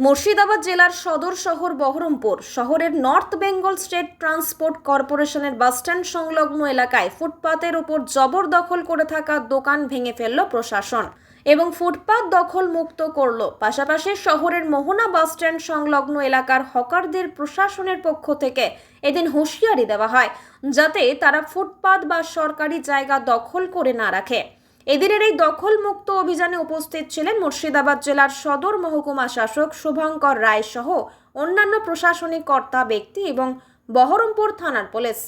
মুর্শিদাবাদ জেলার সদর শহর বহরমপুর শহরের নর্থ বেঙ্গল স্টেট ট্রান্সপোর্ট কর্পোরেশনের বাসস্ট্যান্ড সংলগ্ন এলাকায় ফুটপাতের উপর জবরদখল করে থাকা দোকান ভেঙে ফেলল প্রশাসন এবং ফুটপাত দখল মুক্ত করল। পাশাপাশি শহরের মোহনা বাসস্ট্যান্ড সংলগ্ন এলাকার হকারদের প্রশাসনের পক্ষ থেকে এদিন হুঁশিয়ারি দেওয়া হয় যাতে তারা ফুটপাত বা সরকারি জায়গা দখল করে না রাখে। এদিনের এই দখলমুক্ত অভিযানে উপস্থিত ছিলেন মুর্শিদাবাদ জেলার সদর মহকুমা শাসক শুভঙ্কর রায় সহ অন্যান্য প্রশাসনিক কর্তা ব্যক্তি এবং বহরমপুর থানার পুলিশ।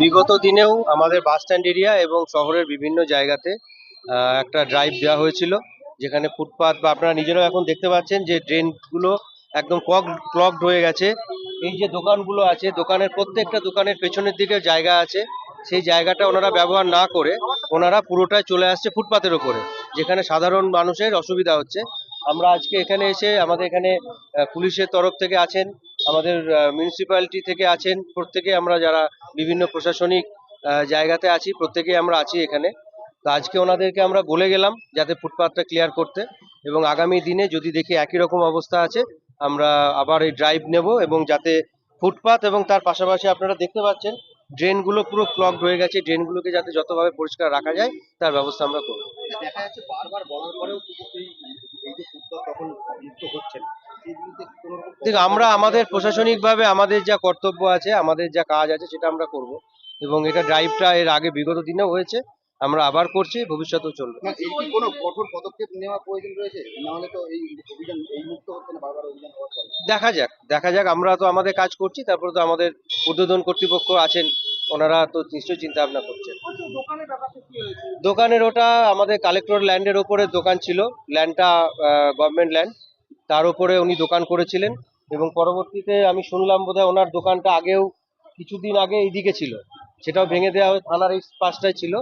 বিগত দিনেও আমাদের বাস স্ট্যান্ড এরিয়া এবং শহরের বিভিন্ন জায়গাতে একটা ড্রাইভ দেওয়া হয়েছিল, যেখানে ফুটপাত বা আপনারা নিজেরাও এখন দেখতে পাচ্ছেন যে ড্রেনগুলো একদম ক্লক ক্লকড হয়ে গেছে। এই যে দোকানগুলো আছে, দোকানের প্রত্যেকটা দোকানের পেছনের দিকে জায়গা আছে, সেই জায়গাটা ওনারা ব্যবহার না করে ওনারা পুরোটাই চলে আসছে ফুটপাতের ওপরে যেখানে সাধারণ মানুষের অসুবিধা হচ্ছে। আমরা আজকে এখানে এসে আমাদের এখানে পুলিশের তরফ থেকে আছেন, আমাদের মিউনিসিপ্যালিটি থেকে আছেন, প্রত্যেকে আমরা যারা বিভিন্ন প্রশাসনিক জায়গাতে আছি, প্রত্যেকে আমরা আছি এখানে। তো আজকে ওনাদেরকে আমরা বলে গেলাম যাতে ফুটপাথটা ক্লিয়ার করতে এবং আগামী দিনে যদি দেখি একই রকম অবস্থা আছে, আমরা আবার এই ড্রাইভ নেব এবং যাতে ফুটপাথ এবং তার পাশাপাশি আপনারা দেখতে পাচ্ছেন ড্রেনগুলো পুরো ক্লক হয়ে গেছে ড্রেনগুলোকে যাতে যতভাবে পরিষ্কার রাখা যায়, তার ব্যবস্থা আমরা করব। দেখা যাচ্ছে বারবার বলার পরেও দেখ আমরা আমাদের প্রশাসনিকভাবে আমাদের যা কর্তব্য আছে আমাদের যা কাজ আছে সেটা আমরা করব। এবং এটা ড্রাইভটা এর আগে বিগত দিনেও হয়েছে আমরা আবার করছি ভবিষ্যতেও চলবে। না এই কি কোনো কঠোর পদক্ষেপ নেওয়া প্রয়োজন রয়েছে? নাহলে তো এই অভিযান এই মুক্ত হচ্ছে না বারবার অভিযান দেখা যাক দেখা যাক আমরা তো আমাদের কাজ করছি তারপরে তো আমাদের উদ্বোধন কর্তৃপক্ষ আছেন ওনারা তো নিশ্চয়ই চিন্তা ভাবনা করছেন। দোকানের ওটা আমাদের কালেক্টর ল্যান্ডের ওপরে দোকান ছিল ল্যান্ডটা গভর্নমেন্ট ল্যান্ড তার উপরে উনি দোকান করেছিলেন। এবং পরবর্তীতে আমি শুনলাম বোধহয় ওনার দোকানটা আগেও কিছুদিন আগে এইদিকে ছিল। সেটাও ভেঙে দেওয়া হয় থানার এই পাশটায় ছিল।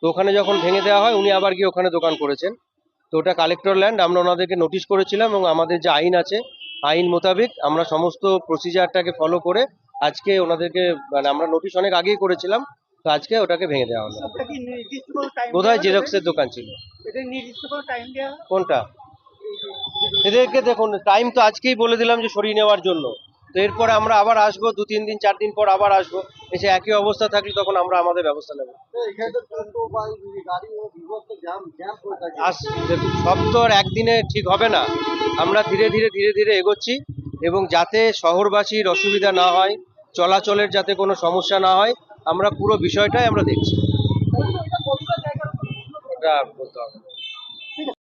তো ওখানে যখন ভেঙে দেওয়া হয় উনি আবার গিয়ে ওখানে দোকান করেছেন। তো ওটা কালেক্টর ল্যান্ড আমরা ওনাদেরকে নোটিশ করেছিলাম এবং আমাদের যে আইন আছে আইন মোতাবেক আমরা সমস্ত প্রসিজারটাকে ফলো করে আজকে ওনাদেরকে মানে আমরা নোটিশ অনেক আগেই করেছিলাম তো আজকে ওটাকে ভেঙে দেওয়া হলো। বোধহয় জেরক্সের দোকান ছিল। কোনটা? এদেরকে দেখুন টাইম তো আজকেই বলে দিলাম যে সরিয়ে নেওয়ার জন্য। তো এরপরে আমরা আবার আসব দু তিন দিন চার দিন পর আবার আসব। এসে একই অবস্থা থাকলে তখন আমরা আমাদের ব্যবস্থা নেব। আস সব তো আর একদিনে ঠিক হবে না। আমরা ধীরে ধীরে ধীরে ধীরে এগোচ্ছি এবং যাতে শহরবাসীর অসুবিধা না হয় চলাচলের যাতে কোনো সমস্যা না হয় আমরা পুরো বিষয়টাই আমরা দেখছি। বলতে হবে।